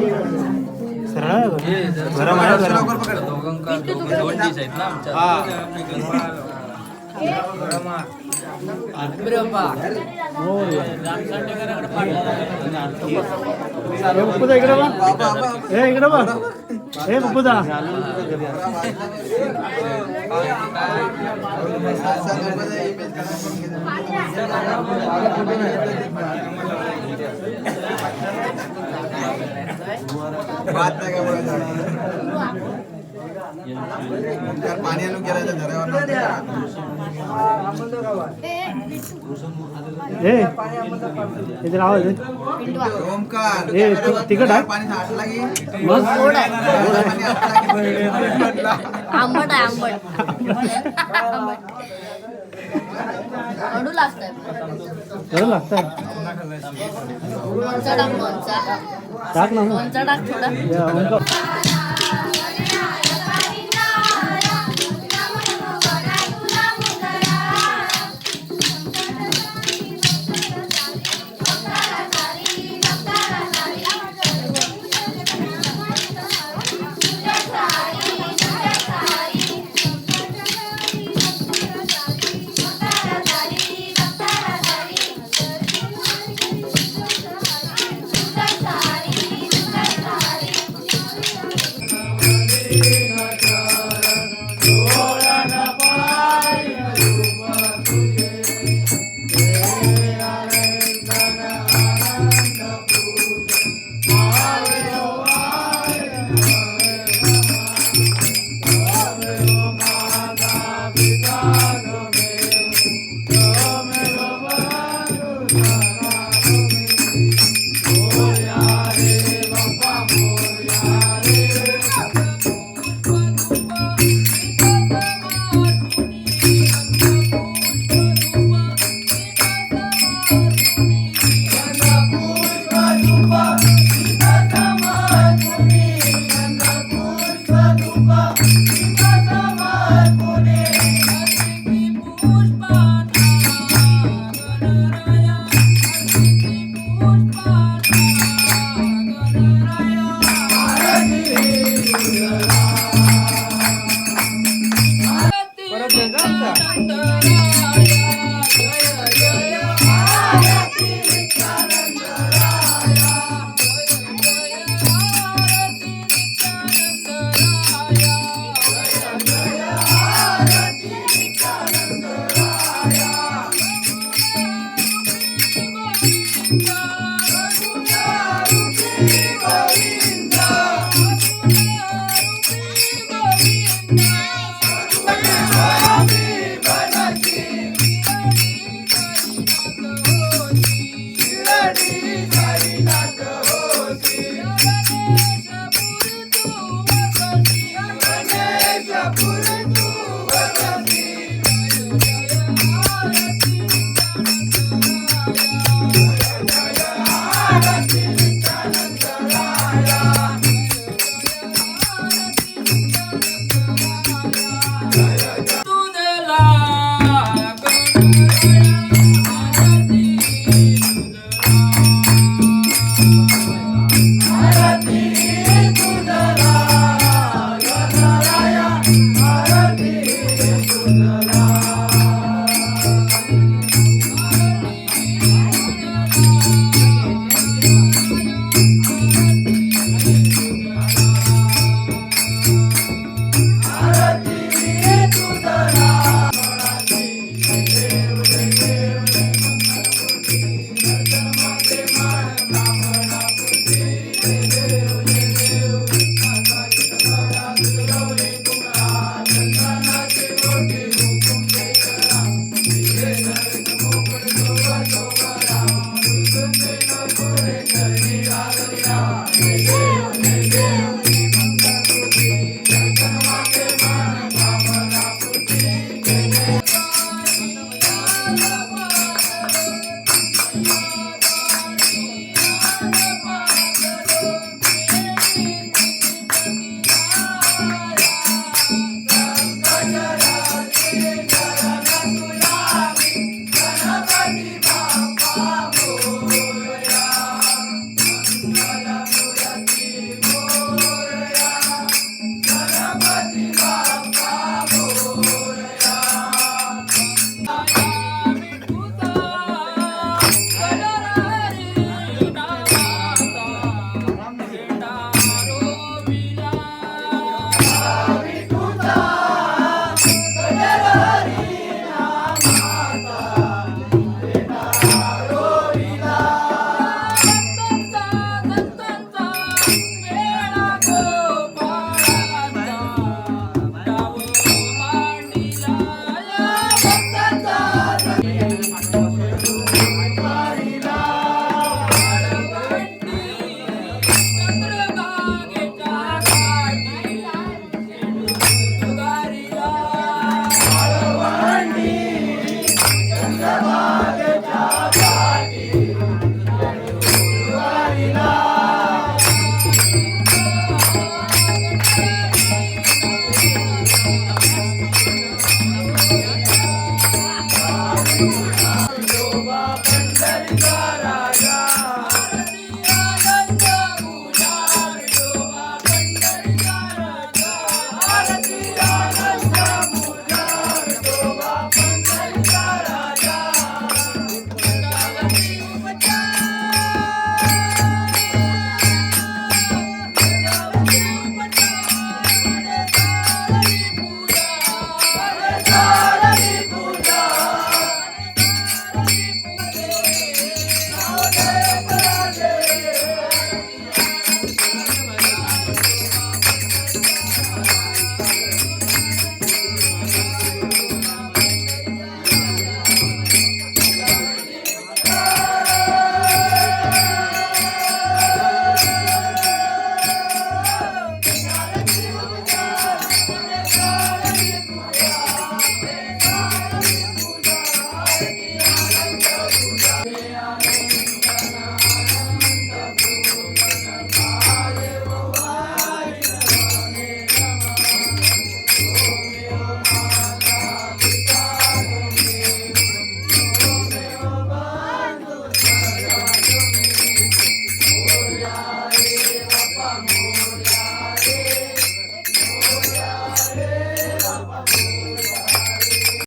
सरळ आहे बघ. गरम आहे गरम दोन डिश आहेत ना आमच्या इकडे बघ हे इकडे बघ हे पप्पूदा पाणी आणून गेलं इथे आवाज आहे. ओमकार हे ति- तिखट आहे पाणी साठला की? मग पाणी आटला की आंबट आहे आंबट. कडू लागतंय गरम लागतंय टाक ना. टाक थोडं. हे